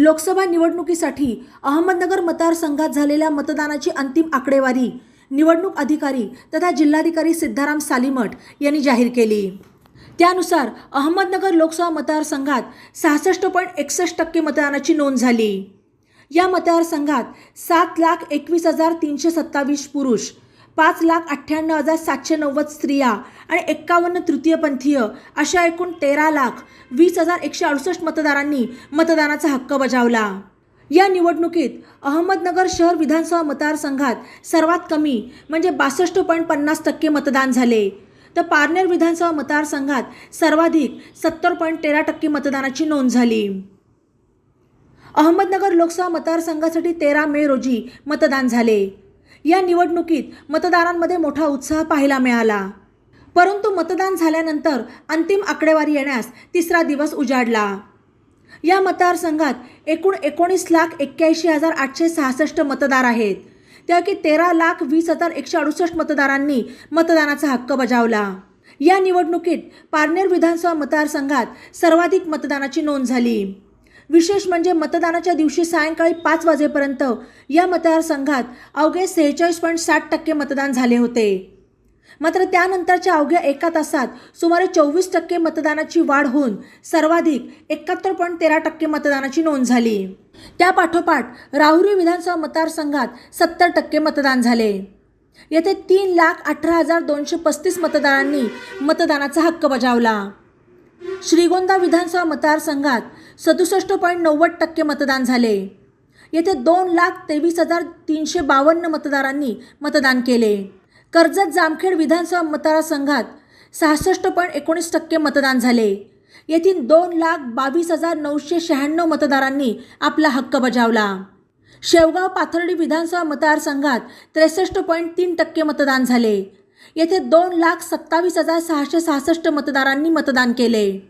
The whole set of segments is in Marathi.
लोकसभा निवडणुकीसाठी अहमदनगर मतदारसंघात झालेल्या मतदानाची अंतिम आकडेवारी निवडणूक अधिकारी तथा जिल्हाधिकारी सिद्धाराम सालीमठ यांनी जाहीर केली. त्यानुसार अहमदनगर लोकसभा मतदारसंघात सहासष्ट पॉईंट एकसष्ट टक्के मतदानाची नोंद झाली. या मतदारसंघात सात लाख एकवीस हजार तीनशे सत्तावीस पुरुष पाच लाख अठ्ठ्याण्णव हजार सातशे नव्वद स्त्रिया आणि एक्कावन्न तृतीयपंथीय अशा एकूण तेरा लाख वीस हजार एकशे अडुसष्ट मतदारांनी मतदानाचा हक्क बजावला. या निवडणुकीत अहमदनगर शहर विधानसभा मतदारसंघात सर्वात कमी म्हणजे बासष्ट पॉईंट पन्नास टक्के मतदान झाले. तर पारनेर विधानसभा मतदारसंघात सर्वाधिक सत्तर पॉईंट तेरा टक्के मतदानाची नोंद झाली. अहमदनगर लोकसभा मतदारसंघासाठी तेरा मे रोजी मतदान झाले. या निवडणुकीत मतदारांमध्ये मोठा उत्साह पाहायला मिळाला. परंतु मतदान झाल्यानंतर अंतिम आकडेवारी येण्यास तिसरा दिवस उजाडला. या मतदारसंघात एकूण एकोणीस लाख एक्क्याऐंशी हजार आठशे सहासष्ट मतदार आहेत. त्यापैकी तेरा लाख वीस हजार एकशे अडुसष्ट मतदारांनी मतदानाचा हक्क बजावला. या निवडणुकीत पारनेर विधानसभा मतदारसंघात सर्वाधिक मतदानाची नोंद झाली. विशेष म्हणजे मतदानाच्या दिवशी सायंकाळी पाच वाजेपर्यंत या मतदारसंघात अवघे सेहेचाळीस पॉईंट साठ टक्के मतदान झाले होते. मात्र त्यानंतरच्या अवघ्या एका तासात सुमारे चोवीस टक्के मतदानाची वाढ होऊन सर्वाधिक एकाहत्तर पॉईंट तेरा टक्के मतदानाची नोंद झाली. त्यापाठोपाठ राहुरी विधानसभा मतदारसंघात सत्तर टक्के मतदान झाले. येथे तीन लाख अठरा हजार दोनशे पस्तीस मतदारांनी मतदानाचा हक्क बजावला. श्रीगोंदा विधानसभा मतदारसंघात सदुसष्ट पॉईंट नव्वद टक्के मतदान झाले. येथे दोन लाख तेवीस हजार तीनशे बावन्न मतदारांनी मतदान केले. कर्जत जामखेड विधानसभा मतदारसंघात सहासष्ट पॉईंट एकोणीस टक्के मतदान झाले. येथील दोन लाख बावीस हजार नऊशे शहाण्णव मतदारांनी आपला हक्क बजावला. शेवगाव पाथर्डी विधानसभा मतदारसंघात त्रेसष्ट पॉईंट तीन टक्के मतदान झाले. येथे दोन लाख सत्तावीस हजार सहाशे सहासष्ट मतदारांनी मतदान केले.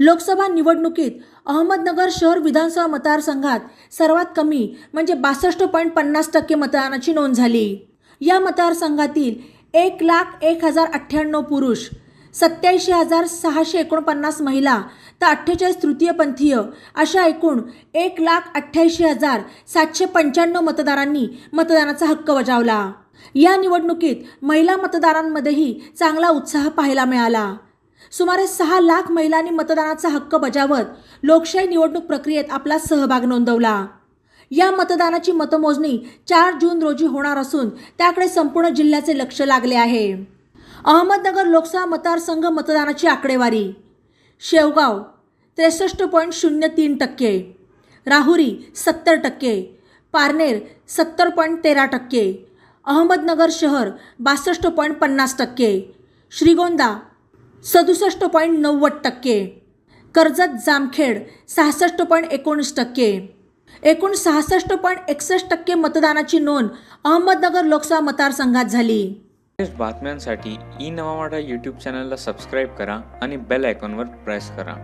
लोकसभा निवडणुकीत अहमदनगर शहर विधानसभा मतदारसंघात सर्वात कमी म्हणजे बासष्ट पॉईंट पन्नास टक्के मतदानाची नोंद झाली. या मतदारसंघातील एक लाख एक हजार अठ्ठ्याण्णव पुरुष सत्याऐंशी हजार सहाशे एकोणपन्नास महिला तर अठ्ठेचाळीस तृतीयपंथीय अशा एकूण एक लाख अठ्ठ्याऐंशी हजार सातशे पंच्याण्णव मतदारांनी मतदानाचा हक्क बजावला. या निवडणुकीत महिला मतदारांमध्येही चांगला उत्साह पाहायला मिळाला. सुमारे सहा लाख महिलांनी मतदानाचा हक्क बजावत लोकशाही निवडणूक प्रक्रियेत आपला सहभाग नोंदवला. या मतदानाची मतमोजणी चार जून रोजी होणार असून त्याकडे संपूर्ण जिल्ह्याचे लक्ष लागले आहे. अहमदनगर लोकसभा मतदारसंघ मतदानाची आकडेवारी. शेवगाव त्रेसष्ट पॉईंट शून्य तीन टक्के. राहुरी सत्तर टक्के. पारनेर सत्तर पॉईंट तेरा टक्के. अहमदनगर शहर बासष्ट पॉईंट पन्नास टक्के. श्रीगोंदा सदुसष्ट पॉईंट नव्वद टक्के. कर्जत जामखेड सहासष्ट पॉईंट एकोणीस टक्के. एकूण सहासष्ट पॉईंट एकसष्ट टक्के मतदानाची नोंद अहमदनगर लोकसभा मतदारसंघात झाली. बातम्यांसाठी ई नवा यूट्यूब चॅनलला सबस्क्राईब करा आणि बेल आयकॉनवर प्रेस करा.